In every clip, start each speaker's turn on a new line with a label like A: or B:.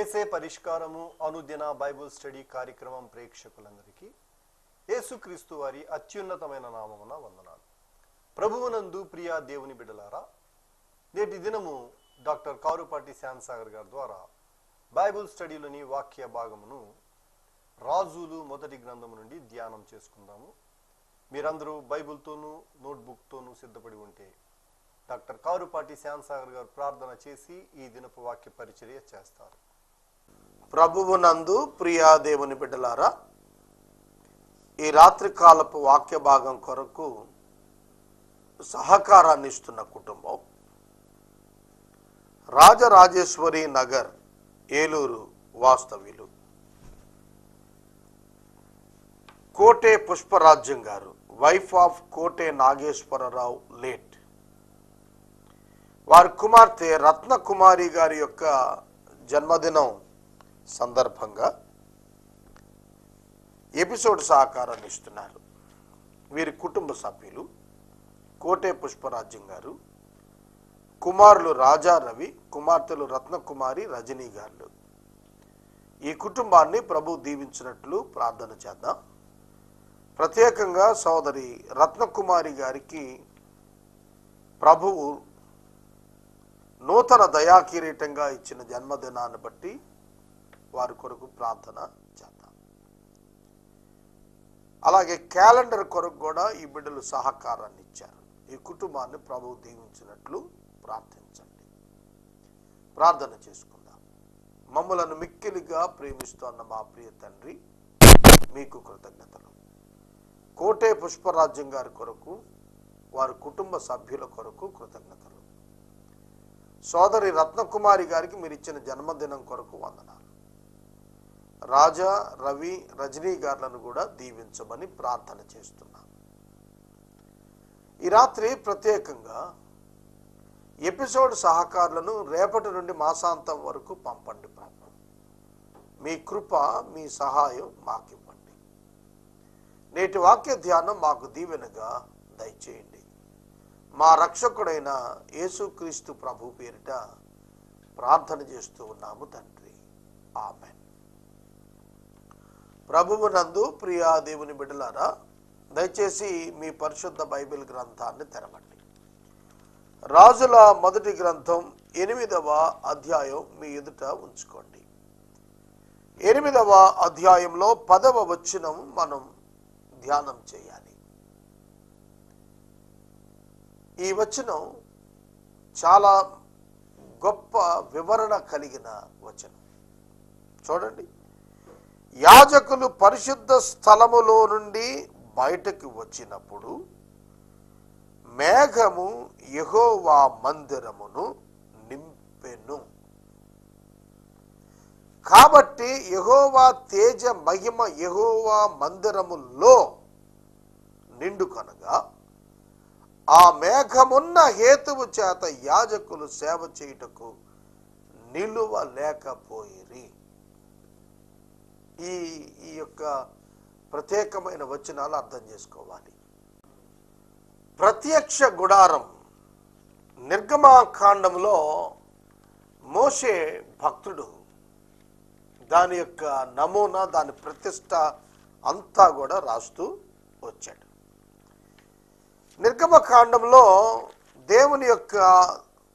A: ఏసే పరిష్కారము అనుదిన Bible study కార్యక్రమం ప్రేక్షకులందరికీ యేసుక్రీస్తు వారి అత్యున్నతమైన నామమున వందనాలు. ప్రభువునందు ప్రియా దేవుని బిడలారా నేటి దినము డాక్టర్ కారుపాటి శ్యాన్సాగర్ గారి ద్వారా బైబుల్ స్టడీలోని వాక్య భాగమును రాజులు మొదటి గ్రంథము నుండి ధ్యానం చేసుకుందాము. మీరందరూ బైబిల్తోనూ నోట్బుక్తోనూ సిద్ధపడి ఉంటే డాక్టర్ కారుపాటి శ్యాన్సాగర్ గారు ప్రార్థన చేసి ఈ దినపు వాక్య పరిచర్య చేస్తారు.
B: ప్రభువునందు ప్రియా దేవుని బిడ్డలారా ఈ రాత్రి కాలపు వాక్య భాగం కొరకు సహకారాన్ని ఇస్తున్న కుటుంబం. రాజరాజేశ్వరి నగర్ ఏలూరు వాస్తవ్యులు. కోటే పుష్పరాజ్యం గారు వైఫ్ ఆఫ్ కోటే నాగేశ్వరరావు లేట్. వారి కుమార్తె రత్నకుమారి గారి యొక్క జన్మదినం సందర్భంగా ఎపిసోడ్ సహకారాన్ని ఇస్తున్నారు. వీరి కుటుంబ సభ్యులు కోటే పుష్పరాజ్యం గారు కుమారులు రాజా రవి కుమార్తెలు రత్నకుమారి రజనీ గారు. ఈ కుటుంబాన్ని ప్రభు దీవించినట్లు ప్రార్థన చేద్దాం. ప్రత్యేకంగా సోదరి రత్నకుమారి గారికి ప్రభువు నూతన దయాకిరీటంగా ఇచ్చిన జన్మదినాన్ని బట్టి వారి కొరకు ప్రార్థన చేద్దాం. అలాగే క్యాలెండర్ కొరకు కూడా ఈ బిడ్డలు సహకారాన్ని ఇచ్చారు. ఈ కుటుంబాన్ని ప్రభువు దీవించినట్లు ప్రార్థించండి. ప్రార్థన చేసుకుందాం. మమ్మలను మిక్కిలిగా ప్రేమిస్తోన్న మా ప్రియ తండ్రి మీకు కృతజ్ఞతలు. కోటే పుష్పరాజ్యం గారి కొరకు వారి కుటుంబ సభ్యుల కొరకు కృతజ్ఞతలు. సోదరి రత్నకుమారి గారికి మీరు ఇచ్చిన జన్మదినం కొరకు వందనాలు. రాజా రవి రజనీ గారులను కూడా దీవించమని ప్రార్థన చేస్తున్నాను ఈ రాత్రి ప్రత్యేకంగా ఎపిసోడ్ సహకారులను రేపటి నుండి మాసాంతం వరకు పంపండి ప్రభు. మీ కృప మీ సహాయం మాకివ్వండి. నేటి వాక్య ధ్యానం మాకు దీవెనగా దయచేయండి. మా రక్షకుడైన యేసుక్రీస్తు ప్రభు పేరిట ప్రార్థన చేస్తూ ఉన్నాము తండ్రి. ఆమెన్. ప్రభువు నందు ప్రియా దేవుని బిడ్డలారా దయచేసి మీ పరిశుద్ధ బైబిల్ గ్రంథాన్ని తెరవండి. రాజుల మొదటి గ్రంథం ఎనిమిదవ అధ్యాయం మీ ఎదుట ఉంచుకోండి. ఎనిమిదవ అధ్యాయంలో పదవ వచనం మనం ధ్యానం చేయాలి. ఈ వచనం చాలా గొప్ప వివరణ కలిగిన వచనం. చూడండి. యాజకులు పరిశుద్ధ స్థలములో నుండి బయటకు వచ్చినప్పుడు మేఘము యహోవా మందిరమును నింపెను. కాబట్టి యహోవా తేజ మహిమ యహోవా మందిరములో నిండుకొనగా ఆ మేఘమున్న హేతువు చేత యాజకులు సేవ చేయుటకు నిలువ లేకపోయిరి ఈ ఈ యొక్క ప్రత్యేకమైన వచనాలు అర్థం చేసుకోవాలి. ప్రత్యక్ష గుడారం నిర్గమాకాండంలో మోసే భక్తుడు దాని యొక్క నమూనా దాని ప్రతిష్ట అంతా కూడా రాస్తూ వచ్చాడు. నిర్గమకాండంలో దేవుని యొక్క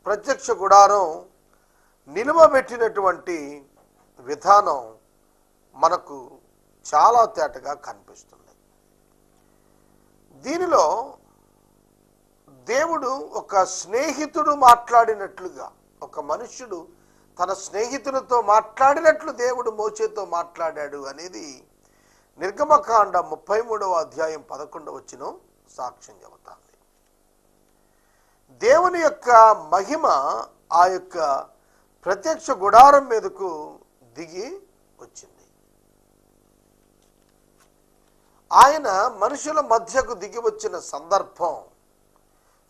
B: ప్రత్యక్ష గుడారం నిలువబెట్టినటువంటి విధానం మనకు చాలా తేటగా కనిపిస్తుంది. దీనిలో దేవుడు ఒక స్నేహితుడు మాట్లాడినట్లుగా ఒక మనుష్యుడు తన స్నేహితులతో మాట్లాడినట్లు దేవుడు మోచేతో మాట్లాడాడు అనేది నిర్గమకాండ ముప్పై మూడవ అధ్యాయం పదకొండవ వచ్చిన సాక్ష్యం చెబుతాంది. దేవుని యొక్క మహిమ ఆ యొక్క ప్రత్యక్ష గుడారం మీదకు దిగి వచ్చింది. ఆయన మనుషుల మధ్యకు దిగి వచ్చిన సందర్భం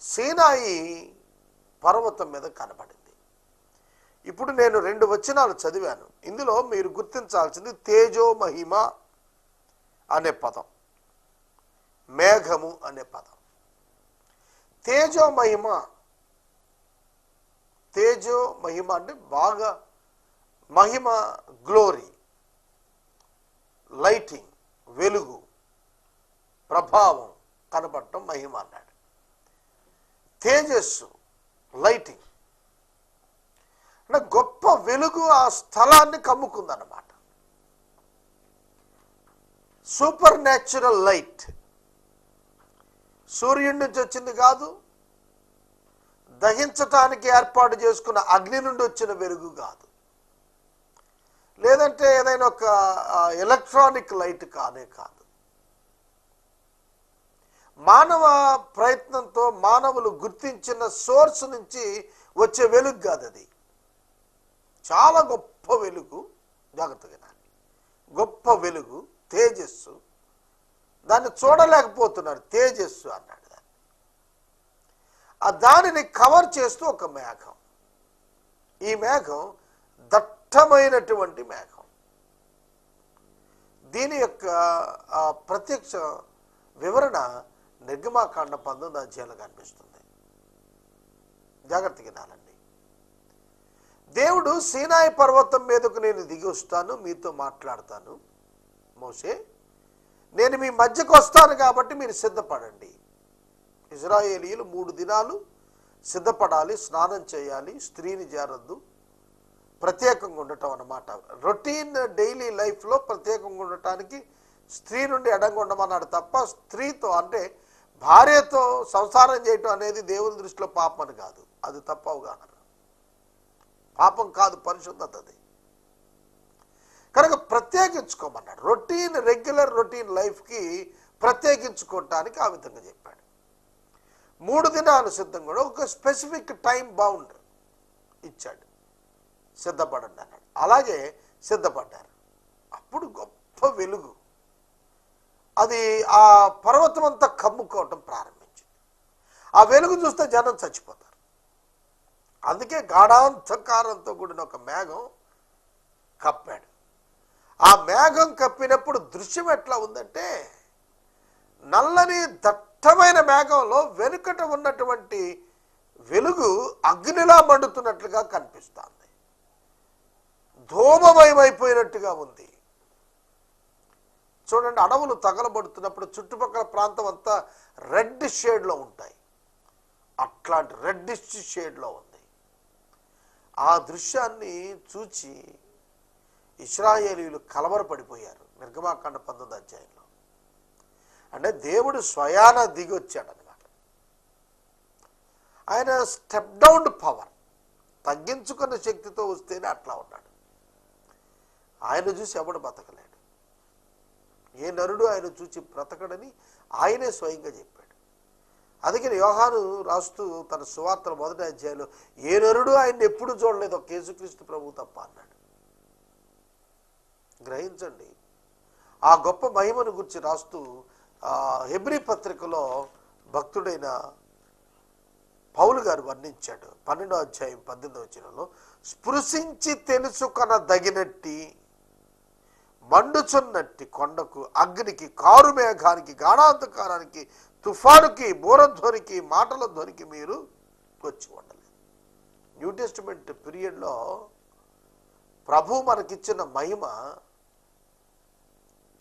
B: సీనాయి పర్వతం మీద కనబడింది. ఇప్పుడు నేను రెండు వచనాలు చదివాను. ఇందులో మీరు గుర్తించాల్సింది తేజో మహిమ అనే పదం మేఘము అనే పదం. తేజో మహిమ తేజో మహిమ అంటే బాగా మహిమ గ్లోరీ లైటింగ్ వెలుగు. ప్రభావం కనపడటం మహిమ అన్నాడు. తేజస్సు లైటింగ్. అంటే గొప్ప వెలుగు ఆ స్థలాన్ని కమ్ముకుందన్నమాట. Super natural light. సూర్యుడి నుంచి వచ్చింది కాదు దహించటానికి ఏర్పాటు చేసుకున్న అగ్ని నుండి వచ్చిన వెలుగు కాదు. లేదంటే ఏదైనా ఒక ఎలక్ట్రానిక్ లైట్ కానే కాదు. మానవ ప్రయత్నంతో మానవులు గుర్తించిన సోర్స్ నుంచి వచ్చే వెలుగు కాదు అది. చాలా గొప్ప వెలుగు. జాగ్రత్తగా గొప్ప వెలుగు తేజస్సు. దాన్ని చూడలేకపోతున్నారు. తేజస్సు అన్నాడు దాన్ని. ఆ దానిని కవర్ చేస్తూ ఒక మేఘం. ఈ మేఘం దట్టమైనటువంటి మేఘం. దీని యొక్క ప్రత్యక్ష వివరణ నిర్గమాకాండ పంతొమ్మిది అధ్యాయంలో కనిపిస్తుంది. జాగ్రత్తగా వినాలండి. దేవుడు సీనాయి పర్వతం మీదకు నేను దిగి వస్తాను మీతో మాట్లాడతాను. మోసే నేను మీ మధ్యకు వస్తాను కాబట్టి మీరు సిద్ధపడండి. ఇజ్రాయేలీలు మూడు దినాలు సిద్ధపడాలి స్నానం చేయాలి స్త్రీని జారద్దు. ప్రత్యేకంగా ఉండటం అన్నమాట. రొటీన్ డైలీ లైఫ్లో ప్రత్యేకంగా ఉండటానికి స్త్రీ నుండి ఎడంగా ఉండమన్నాడు తప్ప స్త్రీతో అంటే భార్యతో సంసారం చేయటం అనేది దేవుని దృష్టిలో పాపం అని కాదు. అది తప్ప అవగాహన పాపం కాదు పరిశుద్ధత అది. కనుక ప్రత్యేకించుకోమన్నాడు. రొటీన్ రెగ్యులర్ రొటీన్ లైఫ్కి ప్రత్యేకించుకోవటానికి ఆ విధంగా చెప్పాడు. మూడు దినాలు సిద్ధం కూడా ఒక స్పెసిఫిక్ టైం బౌండ్ ఇచ్చాడు. సిద్ధపడండి అన్నాడు. అలాగే సిద్ధపడ్డారు. అప్పుడు గొప్ప వెలుగు. అది ఆ పర్వతం అంతా కమ్ముకోవటం ప్రారంభించింది. ఆ వెలుగు చూస్తే జనం చచ్చిపోతారు. అందుకే గాఢాంధకారంతో కూడిన ఒక మేఘం కప్పాడు. ఆ మేఘం కప్పినప్పుడు దృశ్యం ఎట్లా ఉందంటే నల్లని దట్టమైన మేఘంలో వెనుకట ఉన్నటువంటి వెలుగు అగ్నిలా మండుతున్నట్లుగా కనిపిస్తుంది. ధూమమయమైపోయినట్టుగా ఉంది. చూడండి అడవులు తగలబడుతున్నప్పుడు చుట్టుపక్కల ప్రాంతం అంతా రెడ్ షేడ్లో ఉంటాయి. అట్లాంటి రెడ్డిష్ షేడ్లో ఉంది. ఆ దృశ్యాన్ని చూచి ఇస్రాయేలీలు కలవరపడిపోయారు. నిర్గమాకాండ పంతొమ్మిది అధ్యాయంలో. అంటే దేవుడు స్వయాన దిగి వచ్చాడు అనమాట ఆయన స్టెప్ డౌన్ పవర్ తగ్గించుకున్న శక్తితో వస్తేనే అట్లా ఉన్నాడు. ఆయన చూసి ఎవడు బతకలేడు. ఏ నరుడు ఆయన చూసి బ్రతకడని ఆయనే స్వయంగా చెప్పాడు. అందుకని యోహాను రాస్తూ తన సువార్తల మొదటి అధ్యాయంలో ఏ నరుడు ఆయన్ని ఎప్పుడు చూడలేదు ఒక యేసుక్రీస్తు ప్రభు తప్ప అన్నాడు. గ్రహించండి ఆ గొప్ప మహిమను గురించి రాస్తూ హెబ్రి హెబ్రీ పత్రికలో భక్తుడైన పౌలు గారు వర్ణించాడు. పన్నెండో అధ్యాయం పద్దెనిమిదో వచనంలో స్పృశించి తెలుసుకొనదగినట్టి మండుచున్నట్టి కొండకు అగ్నికి కారు మేఘానికి గాఢాంధకారానికి తుఫానుకి బూరధ్వనికి మాటల ధ్వనికి మీరు వచ్చి ఉండలేదు న్యూ టెస్టిమెంట్ పీరియడ్లో ప్రభు మనకిచ్చిన మహిమ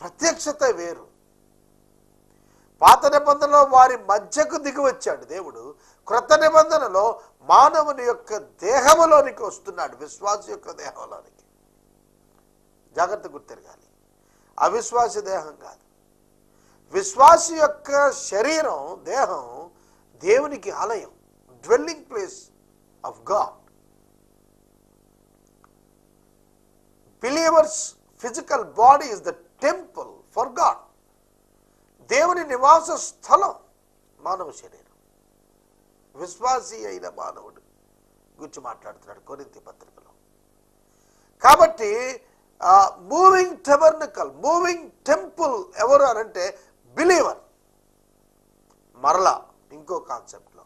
B: ప్రత్యక్షత వేరు. పాత నిబంధనలో వారి మధ్యకు దిగి వచ్చాడు దేవుడు. క్రొత్త నిబంధనలో మానవుని యొక్క దేహములోనికి వస్తున్నాడు విశ్వాస యొక్క దేహంలోనికి. జాగ్రత్త గుర్తిరగాలి. అవిశ్వాస దేహం కాదు. విశ్వాస యొక్క శరీరం దేహం దేవునికి ఆలయం dwelling place of God believers physical body is the temple for God దేవుని నివాస స్థలం మానవ శరీరం. విశ్వాసీ అయిన మానవుడు గురించి మాట్లాడుతున్నాడు కొరింతి పత్రికలో. కాబట్టి మూవింగ్ టెబర్నికల్ మూవింగ్ టెంపుల్ ఎవరు అనంటే బిలీవర్. మరలా ఇంకో కాన్సెప్ట్లో.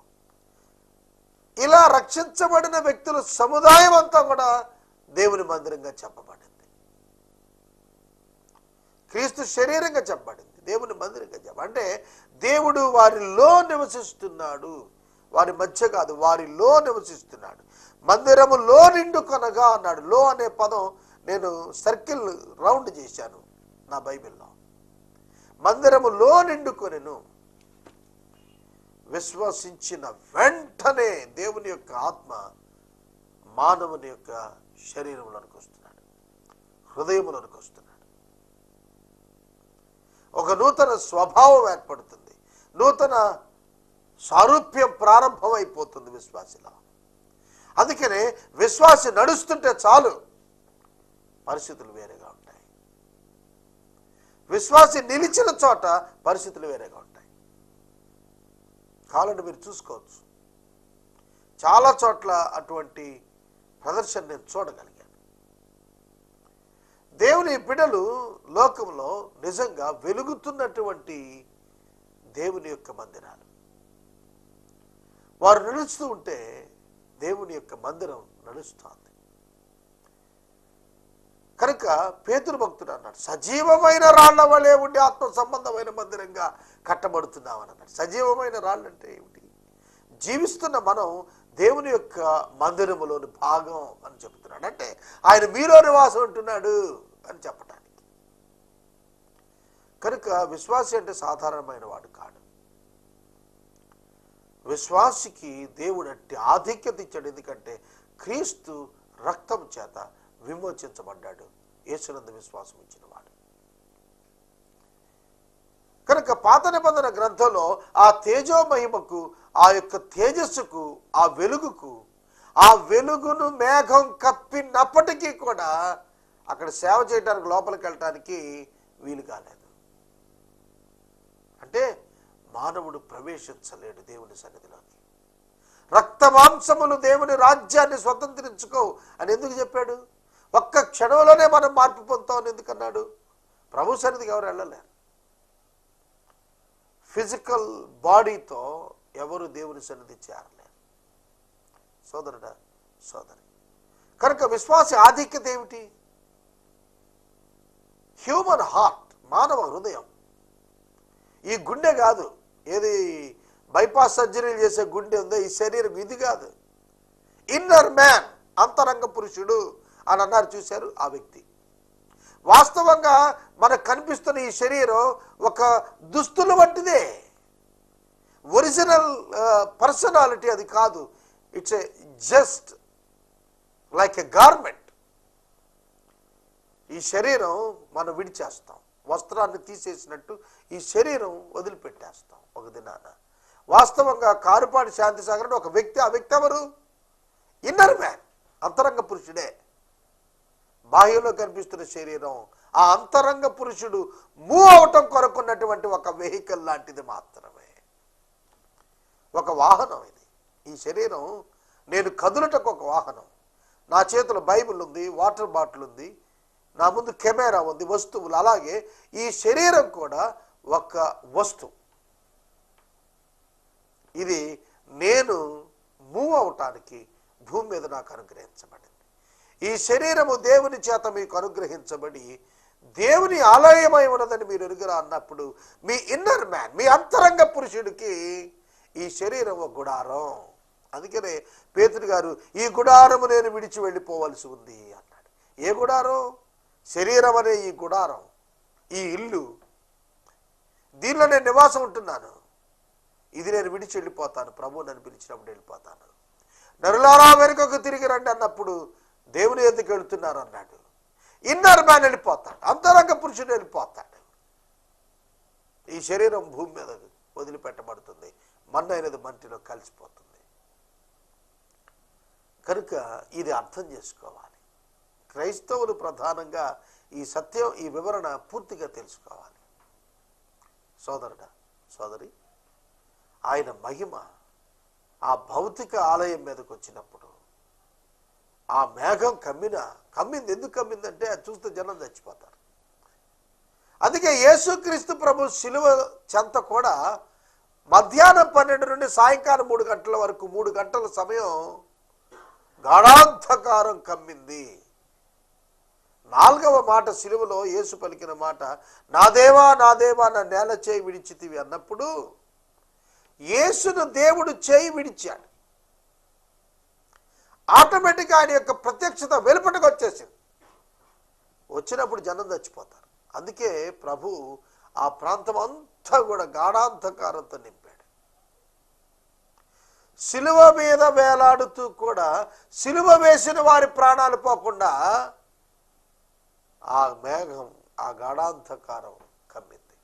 B: ఇలా రక్షించబడిన వ్యక్తుల సముదాయం అంతా కూడా దేవుని మందిరంగా చెప్పబడింది. క్రీస్తు శరీరంగా చెప్పబడింది దేవుని మందిరంగా చెప్ప అంటే దేవుడు వారిలో నివసిస్తున్నాడు. వారి మధ్య కాదు వారిలో నివసిస్తున్నాడు. మందిరములో నిండు కొనగా అన్నాడు. లో అనే పదం నేను సర్కిల్ రౌండ్ చేశాను నా బైబిల్లో. మందిరములో నిండుకొనిను. విశ్వసించిన వెంటనే దేవుని యొక్క ఆత్మ మానవుని యొక్క శరీరంలోనికి వస్తున్నాడు. హృదయంలోనికి వస్తున్నాడు. ఒక నూతన స్వభావం ఏర్పడుతుంది. నూతన సారూప్యం ప్రారంభమైపోతుంది విశ్వాసిలో. అందుకనే విశ్వాసి నడుస్తుంటే చాలు. పరిస్థితులు వేరేగా ఉంటాయి. విశ్వాసి నిలిచిన చోట పరిస్థితులు వేరేగా ఉంటాయి. కావాలంటే మీరు చూసుకోవచ్చు. చాలా చోట్ల అటువంటి ప్రదర్శన నేను చూడగలిగాను. దేవుని బిడలు లోకంలో నిజంగా వెలుగుతున్నటువంటి దేవుని యొక్క మందిరాలు. వారు నడుస్తూ ఉంటే దేవుని యొక్క మందిరం నడుస్తుంది. కనుక పేతురు భక్తుడు అన్నాడు సజీవమైన రాళ్ళ వలె ఉండి ఆత్మ సంబంధమైన మందిరంగా కట్టబడుతున్నామని అన్నాడు. సజీవమైన రాళ్ళు అంటే ఏమిటి? జీవిస్తున్న మనం దేవుని యొక్క మందిరములోని భాగం అని చెప్తున్నాడు అంటే ఆయన మీలో నివాసం ఉంటున్నాడు అని చెప్పడానికి కనుక విశ్వాసి అంటే సాధారణమైన వాడు కాడు. విశ్వాసికి దేవుడు అంటే ఆధిక్యత ఇచ్చాడు. ఎందుకంటే క్రీస్తు రక్తం చేత విమోచించబడ్డాడు. యేసునందు విశ్వాసం ఇచ్చిన వాడు కనుక పాత నిబంధన గ్రంథంలో ఆ తేజోమహిమకు ఆ యొక్క తేజస్సుకు ఆ వెలుగుకు ఆ వెలుగును మేఘం కప్పినప్పటికీ కూడా అక్కడ సేవ చేయడానికి లోపలికి వెళ్ళటానికి వీలు కాలేదు. అంటే మానవుడు ప్రవేశించలేడు దేవుని సన్నిధిలోకి. రక్త మాంసములు దేవుని రాజ్యాన్ని స్వతంత్రించుకో అని ఎందుకు చెప్పాడు? ఒక్క క్షణంలోనే మనం మార్పు పొందుతామని ఎందుకన్నాడు? ప్రభు సన్నిధికి ఎవరు వెళ్ళలేరు. ఫిజికల్ బాడీతో ఎవరు దేవుని సన్నిధి చేరలేరు. సోదరుడా సోదరి. కనుక విశ్వాస ఆధిక్యత ఏమిటి? హ్యూమన్ హార్ట్ మానవ హృదయం. ఈ గుండె కాదు ఏది బైపాస్ సర్జరీలు చేసే గుండె ఉందో ఈ శరీరం ఇది కాదు. ఇన్నర్ మ్యాన్ అంతరంగ పురుషుడు అని అన్నారు చూశారు ఆ వ్యక్తి. వాస్తవంగా మనకు కనిపిస్తున్న ఈ శరీరం ఒక దుస్తుల వంటిదే. ఒరిజినల్ పర్సనాలిటీ అది కాదు. It's a just like a garment ఈ శరీరం మనం విడిచేస్తాం. వస్త్రాన్ని తీసేసినట్టు ఈ శరీరం వదిలిపెట్టేస్తాం ఒక దినాన. వాస్తవంగా కారుపాటి శాంతి సాగర్ ఒక వ్యక్తి ఆ వ్యక్తి ఎవరు? ఇన్నర్ మ్యాన్ అంతరంగ పురుషుడే. బాహ్యంలో కనిపిస్తున్న శరీరం ఆ అంతరంగ పురుషుడు మూవ్ అవటం కొరకున్నటువంటి ఒక వెహికల్ లాంటిది మాత్రమే. ఒక వాహనం ఇది. ఈ శరీరం నేను కదులుటకు ఒక వాహనం. నా చేతిలో బైబిల్ ఉంది వాటర్ బాటిల్ ఉంది నా ముందు కెమెరా ఉంది వస్తువులు. అలాగే ఈ శరీరం కూడా ఒక వస్తువు ఇది నేను మూవ్ అవటానికి భూమి మీద నాకు అనుగ్రహించబడింది. ఈ శరీరము దేవుని చేత మీకు అనుగ్రహించబడి దేవుని ఆలయమై ఉన్నదని మీరు ఎరుగురా అన్నప్పుడు మీ ఇన్నర్ మ్యాన్ మీ అంతరంగ పురుషుడికి ఈ శరీరం ఒక గుడారం. అందుకనే పేతుడు గారు ఈ గుడారము నేను విడిచి వెళ్ళిపోవలసి ఉంది అన్నాడు. ఏ గుడారం? శరీరం అనే ఈ గుడారం ఈ ఇల్లు. దీనిలో నేను నివాసం ఉంటున్నాను. ఇది నేను విడిచి వెళ్ళిపోతాను. ప్రభు నన్ను పిలిచినప్పుడు వెళ్ళిపోతాను. నరులారా వెనుకకు తిరిగి రండి అన్నప్పుడు దేవుని ఎందుకు వెళుతున్నారు అన్నాడు. ఇన్నర్ మ్యాన్ వెళ్ళిపోతాడు. అంతరంగ పురుషుడు వెళ్ళిపోతాడు. ఈ శరీరం భూమి మీద వదిలిపెట్టబడుతుంది. మన్నైనది మంటిలో కలిసిపోతుంది. కనుక ఇది అర్థం చేసుకోవాలి. క్రైస్తవులు ప్రధానంగా ఈ సత్యం ఈ వివరణ పూర్తిగా తెలుసుకోవాలి. సోదరుడా సోదరి ఆయన మహిమ ఆ భౌతిక ఆలయం మీదకి వచ్చినప్పుడు ఆ మేఘం కమ్మిన కమ్మింది ఎందుకు కమ్మిందంటే అది చూస్తే జనం చచ్చిపోతారు. అందుకే యేసుక్రీస్తు ప్రభు శిలువ చెంత కూడా మధ్యాహ్నం పన్నెండు నుండి సాయంకాలం మూడు గంటల వరకు మూడు గంటల సమయం గాఢాంధకారం కమ్మింది. నాలుగవ మాట సిలువలో యేసు పలికిన మాట నా దేవా నా దేవా నా నేల చేయి విడిచితివి అన్నప్పుడు యేసును దేవుడు చేయి విడిచాడు. ఆటోమేటిక్గా ఆయన యొక్క ప్రత్యక్షత వెలుపటకు వచ్చేసింది. వచ్చినప్పుడు జనం చచ్చిపోతారు. అందుకే ప్రభు ఆ ప్రాంతం అంతా కూడా గాఢాంధకారంతో నింపాడు. సిలువ మీద వేలాడుతూ కూడా సిలువ వేసిన వారి ప్రాణాలు పోకుండా ఆ మేఘం ఆ గాఢాంధకారం కమ్మింది.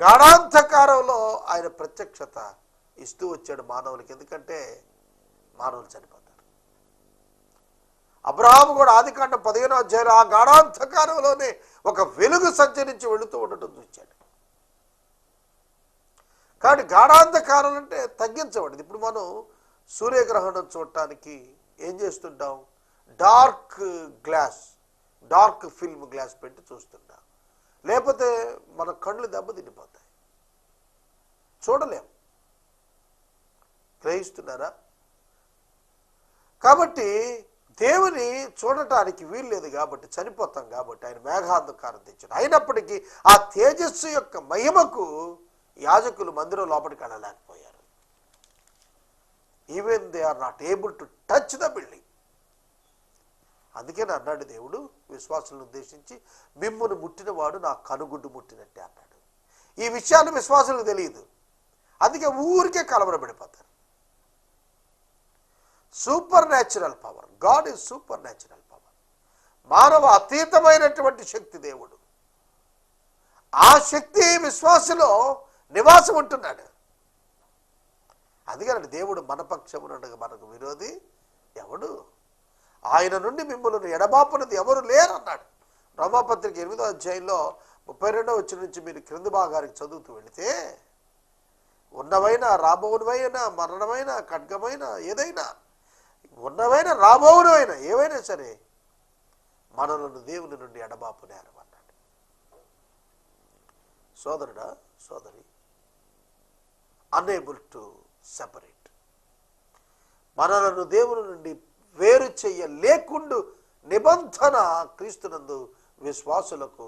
B: గాఢాంధకారంలో ఆయన ప్రత్యక్షత ఇస్తూ వచ్చాడు మానవులకి. ఎందుకంటే మానవులు చనిపోతారు. అబ్రహాము కూడా ఆదికాండం పదిహేనో అధ్యాయులు ఆ గాఢాంధకారంలోనే ఒక వెలుగు సంచరించి వెళుతూ ఉండటం చూశాడు. కానీ గాఢాంధకారం అంటే తగ్గించబడింది. ఇప్పుడు మనం సూర్యగ్రహణం చూడటానికి ఏం చేస్తుంటాం? Dark glass dark film glass పెట్టి చూస్తుంటాం. లేకపోతే మన కళ్ళు దెబ్బతిండిపోతాయి చూడలేం. గ్రహిస్తున్నారా? కాబట్టి దేవుని చూడటానికి వీల్లేదు కాబట్టి చనిపోతాం కాబట్టి ఆయన మేఘాంధకారం తెచ్చాడు. అయినప్పటికీ ఆ తేజస్సు యొక్క మహిమకు యాజకులు మందిరం లోపలికి వెళ్ళలేకపోయారు. Even they are not able to touch the building అందుకని అన్నాడు దేవుడు విశ్వాసులను ఉద్దేశించి మిమ్మును ముట్టినవాడు నా కనుగుడ్డు ముట్టినట్టే అన్నాడు. ఈ విషయాన్ని విశ్వాసులకు తెలియదు. అందుకే ఊరికే కలవరపడిపోతారు. Supernatural power God is supernatural power మానవ అతీతమైనటువంటి శక్తి దేవుడు. ఆ శక్తి విశ్వాసలో నివాసం ఉంటున్నాడు. అందుకని దేవుడు మన పక్షమునగా మనకు విరోధి ఎవడు? ఆయన నుండి మిమ్మల్ని ఎడబాపునది ఎవరు లేరన్నాడు. రోమాపత్రిక ఎనిమిదో అధ్యాయంలో ముప్పై రెండో వచ్చిన నుంచి మీరు క్రింది భాగానికి చదువుతూ వెళితే ఉన్నవైనా రాబోవునవైనా మరణమైన ఖడ్గమైన ఏదైనా ఉన్నవైనా రాబోవునవైనా ఏవైనా సరే మనలను దేవుని నుండి ఎడబాపునేరు అన్నాడు సోదరుడా సోదరి అనేబుల్ టు సెపరేట్ మనలను దేవుని నుండి వేరు చెయ్య లేకుండు నిబంధన క్రీస్తునందు విశ్వాసులకు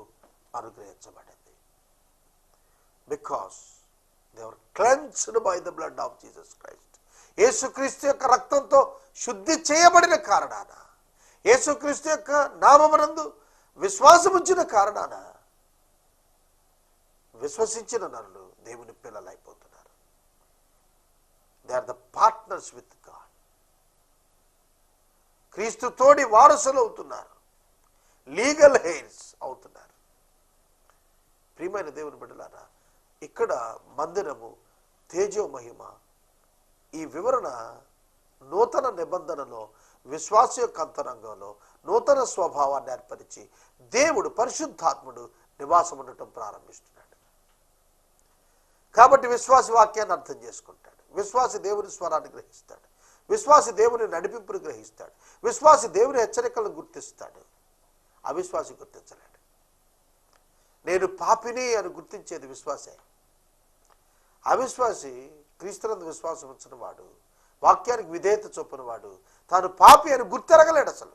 B: అనుగ్రహించబడింది. Because they're cleansed by the blood of Jesus Christ యేసుక్రీస్తు యొక్క రక్తంతో శుద్ధి చేయబడిన కారణాన యేసుక్రీస్తు యొక్క నామమునందు విశ్వాసముంచిన కారణాన విశ్వసించిన నరులు దేవుని పిల్లలైపోతున్నారు. They are the partners with God క్రీస్తు తోడి వారసులు అవుతున్నారు. లీగల్ హెయిర్స్ అవుతున్నారు. ప్రియమైన దేవుని బిడ్డలారా ఇక్కడ మందిరము తేజో మహిమ ఈ వివరణ నూతన నిబంధనలో విశ్వాస యొక్క అంతరంగంలో నూతన స్వభావాన్ని ఏర్పరిచి దేవుడు పరిశుద్ధాత్ముడు నివాసం ఉండటం ప్రారంభిస్తున్నాడు. కాబట్టి విశ్వాసి వాక్యాన్ని అర్థం చేసుకుంటాడు. విశ్వాసి దేవుని స్వరాన్ని గ్రహిస్తాడు. విశ్వాసి దేవుని నడిపింపును గ్రహిస్తాడు. విశ్వాసి దేవుని హెచ్చరికలను గుర్తిస్తాడు. అవిశ్వాసి గుర్తించలేడు. నేను పాపిని అని గుర్తించేది విశ్వాసే. అవిశ్వాసి క్రీస్తునందు విశ్వాసం ఉంచిన వాడు వాక్యానికి విధేయత చొప్పున వాడు తాను పాపి అని గుర్తెరగలేడు అసలు.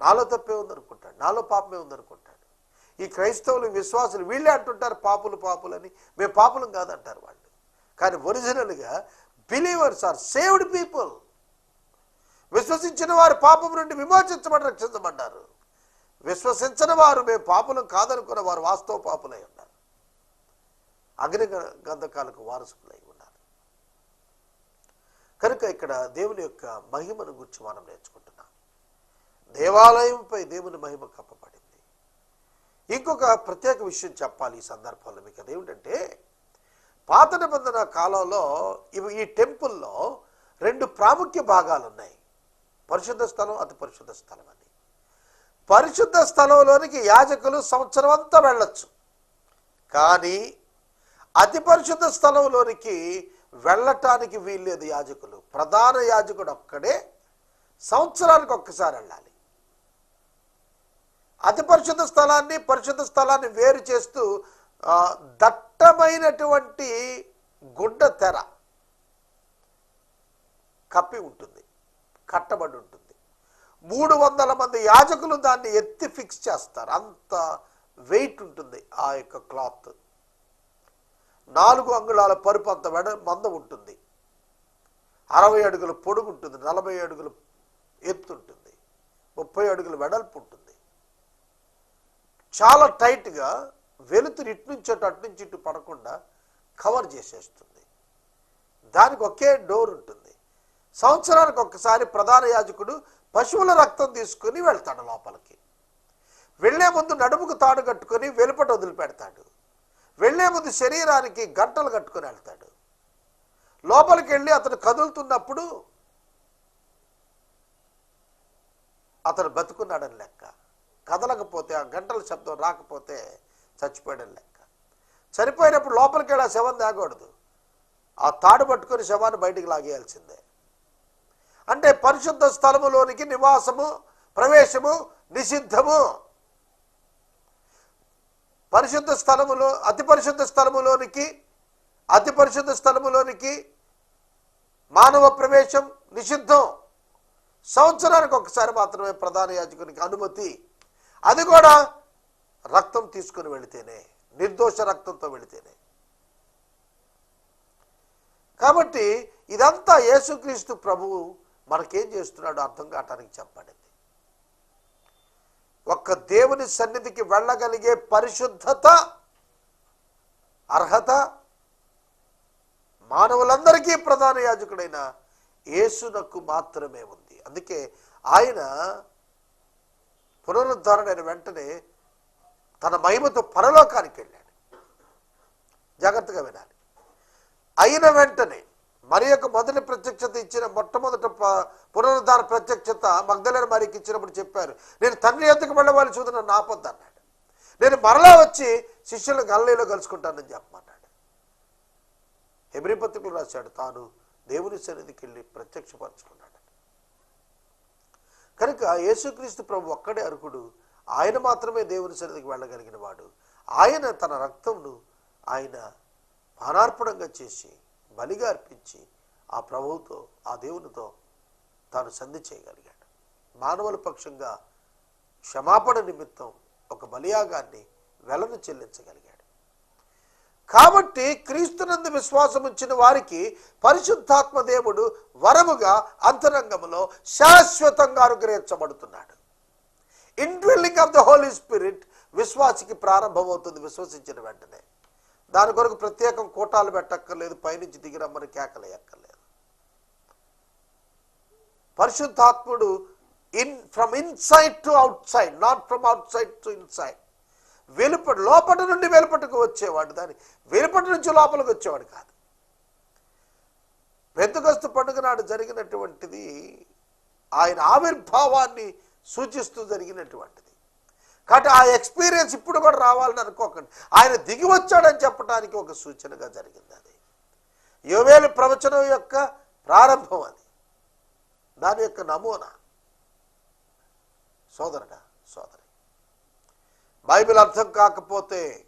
B: నాలో తప్పే ఉందనుకుంటాడు నాలో పాపమే ఉందనుకుంటాడు. ఈ క్రైస్తవులు విశ్వాసులు వీళ్ళే అంటుంటారు పాపులు పాపులని. మేము పాపులం కాదంటారు వాళ్ళు. కానీ ఒరిజినల్గా బిలీవర్స్ ఆర్ సేవ్డ్ పీపుల్. విశ్వసించిన వారు పాపం నుండి విమోచించబడి రక్షించబడ్డారు. విశ్వసించిన వారు మేము పాపులం కాదనుకున్న వారు వాస్తవ పాపులై ఉన్నారు. అగ్ని గంధకాలకు వారసులై ఉన్నారు కనుక ఇక్కడ దేవుని యొక్క మహిమను గురించి మనం నేర్చుకుంటున్నాం. దేవాలయంపై దేవుని మహిమ కప్పబడింది. ఇంకొక ప్రత్యేక విషయం చెప్పాలి ఈ సందర్భంలో మీకు. అదేమిటంటే పాత నిబంధన కాలంలో ఇవి ఈ టెంపుల్లో రెండు ప్రాముఖ్య భాగాలు ఉన్నాయి. పరిశుద్ధ స్థలం అతి పరిశుద్ధ స్థలం అని. పరిశుద్ధ స్థలంలోనికి యాజకులు సంవత్సరం అంతా వెళ్ళొచ్చు. కానీ అతి పరిశుద్ధ స్థలంలోనికి వెళ్ళటానికి వీల్లేదు యాజకులు. ప్రధాన యాజకుడు ఒక్కడే. సంవత్సరానికి ఒక్కసారి వెళ్ళాలి. అతి పరిశుద్ధ స్థలాన్ని పరిశుద్ధ స్థలాన్ని వేరు చేస్తూ దట్టమైనటువంటి గుడ్డ తెర కప్పి ఉంటుంది. కట్టబడి ఉంటుంది. మూడు వందల మంది యాజకులు దాన్ని ఎత్తి ఫిక్స్ చేస్తారు. అంత వెయిట్ ఉంటుంది ఆ యొక్క క్లాత్. నాలుగు అంగుళాల పరుపు అంత వెడ మంద ఉంటుంది. అరవై అడుగుల పొడుగు ఉంటుంది. నలభై అడుగుల ఎత్తు ఉంటుంది. ముప్పై అడుగుల వెడల్పు ఉంటుంది. చాలా టైట్గా వెలుతురు ఇటు నుంచి అటు అటు నుంచి ఇటు పడకుండా కవర్ చేసేస్తుంది. దానికి ఒకే డోర్ ఉంటుంది. సంవత్సరానికి ఒక్కసారి ప్రధాన యాజకుడు పశువుల రక్తం తీసుకుని వెళ్తాడు లోపలికి. వెళ్ళే ముందు నడుముకు తాడు కట్టుకొని వెలుపట వదిలిపెడతాడు. వెళ్ళే ముందు శరీరానికి గంటలు కట్టుకొని వెళ్తాడు. లోపలికి వెళ్ళి అతను కదులుతున్నప్పుడు అతను బతుకున్నాడని లెక్క. కదలకపోతే ఆ గంటల శబ్దం రాకపోతే చచ్చిపోయాడని లెక్క. చనిపోయినప్పుడు లోపలికి వెళ్ళి ఆ శవం తేకూడదు ఆ తాడు పట్టుకొని శవాన్ని బయటికి లాగేయాల్సిందే. అంటే పరిశుద్ధ స్థలములోనికి నివాసము ప్రవేశము నిషిద్ధము. పరిశుద్ధ స్థలములో అతి పరిశుద్ధ స్థలములోనికి అతి పరిశుద్ధ స్థలములోనికి మానవ ప్రవేశం నిషిద్ధం. సంవత్సరానికి ఒకసారి మాత్రమే ప్రధాన యాజకునికి అనుమతి. అది కూడా రక్తం తీసుకుని వెళితేనే నిర్దోష రక్తంతో వెళితేనే. కాబట్టి ఇదంతా యేసుక్రీస్తు ప్రభువు మనకేం చేస్తున్నాడో అర్థం కావటానికి చెప్పండి ఒక్క దేవుని సన్నిధికి వెళ్ళగలిగే పరిశుద్ధత అర్హత మానవులందరికీ ప్రధాన యాజకుడైన యేసునకు మాత్రమే ఉంది. అందుకే ఆయన పునరుద్ధరణైన వెంటనే తన మహిమతో పరలోకానికి వెళ్ళాడు. జాగ్రత్తగా వినాలి. అయిన వెంటనే మరి యొక్క మొదటి ప్రత్యక్షత ఇచ్చిన మొట్టమొదట ప- పునరుద్ధార ప్రత్యక్షత మగ్ధలేని మరికి ఇచ్చినప్పుడు చెప్పారు. నేను తండ్రి ఎద్దకు వెళ్ళవాలి వాళ్ళు చూద్దాం నన్ను అన్నాడు. నేను మరలా వచ్చి శిష్యులను గల్లీలో కలుసుకుంటానని చెప్పమన్నాడు హెబ్రి పత్రికలు రాశాడు తాను దేవుని సన్నిధికి వెళ్ళి ప్రత్యక్షపరచుకున్నాడు. కనుక యేసుక్రీస్తు ప్రభు ఒక్కడే అర్హుడు. ఆయన మాత్రమే దేవుని సన్నిధికి వెళ్ళగలిగిన వాడు ఆయన తన రక్తంను ఆయన పానార్పణంగా చేసి బలిగా అర్పించి ఆ ప్రభువుతో ఆ దేవునితో తాను సంధి చేయగలిగాడు. మానవుల పక్షంగా క్షమాపణ నిమిత్తం ఒక బలియాగాన్ని వెలను చెల్లించగలిగాడు. కాబట్టి క్రీస్తునందు విశ్వాసం ఉంచిన వారికి పరిశుద్ధాత్మ దేవుడు వరముగా అంతరంగంలో శాశ్వతంగా అనుగ్రహించబడుతున్నాడు. Indwelling of the Holy Spirit విశ్వాసికి ప్రారంభమవుతుంది విశ్వసించిన వెంటనే. దాని కొరకు ప్రత్యేకం కోటాలు పెట్టక్కర్లేదు పైనుంచి దిగిరమ్మని కేకలేయక్కర్లేదు. పరిశుద్ధాత్ముడు in from inside to outside not from outside to inside వెలుపటి లోపటి నుండి వెలుపటకు వచ్చేవాడు దాని వెలుపటి నుంచి లోపలికి వచ్చేవాడు కాదు. పెద్దగస్తు పండుగ నాడు జరిగినటువంటిది ఆయన ఆవిర్భావాన్ని సూచిస్తూ జరిగినటువంటిది. కాబట్టి ఆ ఎక్స్పీరియన్స్ ఇప్పుడు కూడా రావాలని అనుకోకండి. ఆయన దిగి వచ్చాడని చెప్పడానికి ఒక సూచనగా జరిగింది అది. యోవేలు ప్రవచనం యొక్క ప్రారంభం అది. దాని యొక్క నమూనా. సోదరుడా సోదరి. బైబిల్ అర్థం కాకపోతే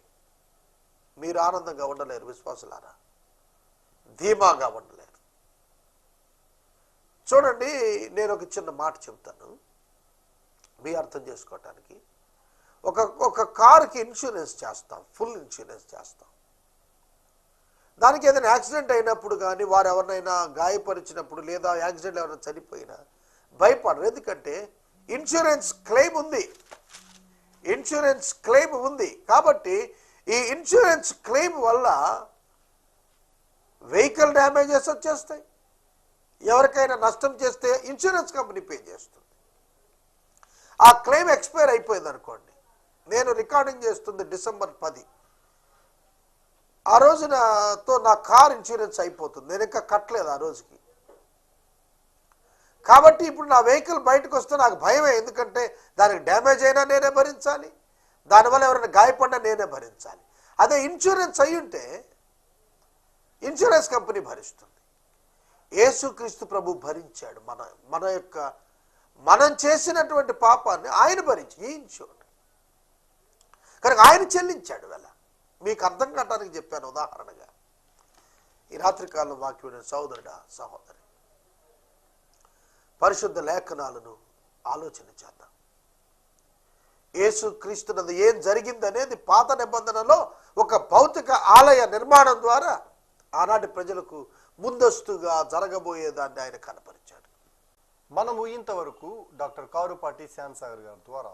B: మీరు ఆనందంగా ఉండలేరు విశ్వాసులారా. ధీమాగా ఉండలేరు. చూడండి నేను ఒక చిన్న మాట చెప్తాను. మీ అర్థం చేసుకోవటానికి. ఒక ఒక కారుకి ఇన్సూరెన్స్ చేస్తాం ఫుల్ ఇన్సూరెన్స్ చేస్తాం. దానికి ఏదైనా యాక్సిడెంట్ అయినప్పుడు కానీ వారు ఎవరినైనా గాయపరిచినప్పుడు లేదా యాక్సిడెంట్ ఎవరైనా చనిపోయినా భయపడరు. ఎందుకంటే ఇన్సూరెన్స్ క్లెయిమ్ ఉంది. ఇన్సూరెన్స్ క్లెయిమ్ ఉంది. కాబట్టి ఈ ఇన్సూరెన్స్ క్లెయిమ్ వల్ల వెహికల్ డ్యామేజెస్ వచ్చేస్తాయి. ఎవరికైనా నష్టం చేస్తే ఇన్సూరెన్స్ కంపెనీ పే చేస్తుంది. ఆ క్లెయిమ్ ఎక్స్పైర్ అయిపోయింది అనుకోండి నేను రికార్డింగ్ చేస్తుంది డిసెంబర్ పది. ఆ రోజునతో నా కార్ ఇన్సూరెన్స్ అయిపోతుంది. నేను ఇంకా కట్టలేదు ఆ రోజుకి. కాబట్టి ఇప్పుడు నా వెహికల్ బయటకు వస్తే నాకు భయమే. ఎందుకంటే దానికి డ్యామేజ్ అయినా నేనే భరించాలి. దానివల్ల ఎవరైనా గాయపడినా నేనే భరించాలి. అదే ఇన్సూరెన్స్ అయి ఉంటే ఇన్సూరెన్స్ కంపెనీ భరిస్తుంది. యేసుక్రీస్తు ప్రభు భరించాడు మన మన యొక్క మనం చేసినటువంటి పాపాన్ని ఆయన భరించి ఈ ఇన్సూరెన్స్. కనుక ఆయన చెల్లించాడు వెళ్ళ మీకు అర్థం కావడానికి చెప్పాను ఉదాహరణగా. ఈ రాత్రికాలం వాక్యుడిన సహోదరుడా సహోదరి. పరిశుద్ధ లేఖనాలను ఆలోచన చేద్దాం. యేసు క్రీస్తునందు ఏం జరిగిందనేది పాత నిబంధనలో ఒక భౌతిక ఆలయ నిర్మాణం ద్వారా ఆనాటి ప్రజలకు ముందస్తుగా జరగబోయేదాన్ని ఆయన కనపరిచాడు.
A: మనము ఇంతవరకు డాక్టర్ కారుపాటి శ్యాన్సాగర్ గారి ద్వారా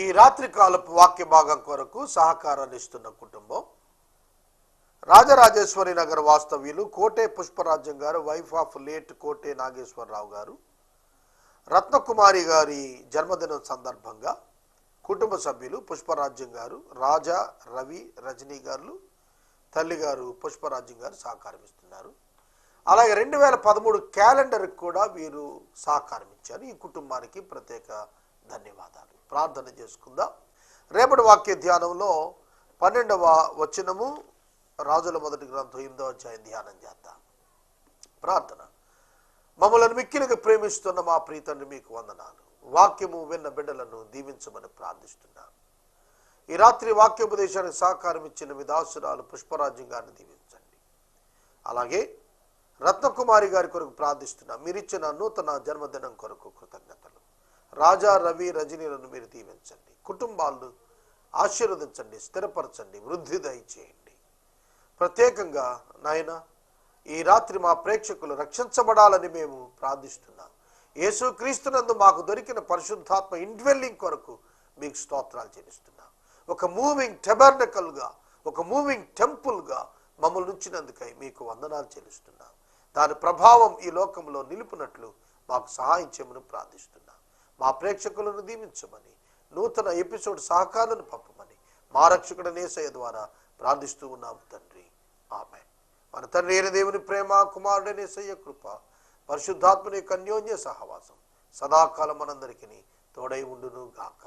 B: ఈ రాత్రి కాలపు వాక్య భాగం కొరకు సహకారాన్ని ఇస్తున్న కుటుంబం. రాజరాజేశ్వరి నగర్ వాస్తవ్యులు కోటే పుష్పరాజ్యం గారు వైఫ్ ఆఫ్ లేట్ కోటే నాగేశ్వరరావు గారు రత్నకుమారి గారి జన్మదినం సందర్భంగా కుటుంబ సభ్యులు పుష్పరాజ్యం గారు రాజా రవి రజనీ గారు తల్లి గారు పుష్పరాజ్యం గారు సహకారం ఇస్తున్నారు. అలాగే రెండు వేల పదమూడు క్యాలెండర్కి కూడా వీరు సహకారం ఇచ్చారు. ఈ కుటుంబానికి ప్రత్యేక ధన్యవాదాలు. ప్రార్థన చేసుకుందాం. రేపటి వాక్య ధ్యానంలో పన్నెండవ వచనము రాజుల మొదటి గ్రంథం ఎనిమిదవ అధ్యాయం ధ్యానం చేద్దాం. ప్రార్థన. మమ్మల్ని మిక్కిలిగా ప్రేమిస్తున్న మా ప్రీతండ్రి మీకు వందనాలు. వాక్యము విన్న బిడ్డలను దీవించమని ప్రార్థిస్తున్నాను ఈ రాత్రి వాక్యోపదేశానికి సహకారం ఇచ్చిన మీ దాసురాలు పుష్పరాజ్యం గారిని దీవించండి. అలాగే రత్నకుమారి గారి కొరకు ప్రార్థిస్తున్నా. మీరిచ్చిన నూతన జన్మదినం కొరకు కృతజ్ఞత. రాజా రవి రజనీలను మీరు దీవించండి. కుటుంబాలను ఆశీర్వదించండి స్థిరపరచండి వృద్ధి దయచేయండి. ప్రత్యేకంగా నాయన ఈ రాత్రి మా ప్రేక్షకులు రక్షించబడాలని మేము ప్రార్థిస్తున్నాం. యేసుక్రీస్తునందు మాకు దొరికిన పరిశుద్ధాత్మ ఇండ్వెల్లింగ్ కొరకు మీకు స్తోత్రాలు చెల్లిస్తున్నాం. ఒక మూవింగ్ టెబర్నకల్గా ఒక మూవింగ్ టెంపుల్గా మమ్మల్ని ఉంచినందుకై మీకు వందనాలు చెల్లిస్తున్నాం. దాని ప్రభావం ఈ లోకంలో నిలుపునట్లు మాకు సహాయం చేయమని ప్రార్థిస్తున్నాం. మా ప్రేక్షకులను దీవించమని నూతన ఎపిసోడ్ సహకారాలను పంపమని మా రక్షకుడు నేసయ్య ద్వారా ప్రార్థిస్తూ ఉన్నాము తండ్రి. ఆమె మన తండ్రి అయిన దేవుని ప్రేమ కుమారుడైన నేసయ్య కృప పరిశుద్ధాత్మని కన్యోన్య సహవాసం సదాకాలం మనందరికీ తోడై ఉండును గాక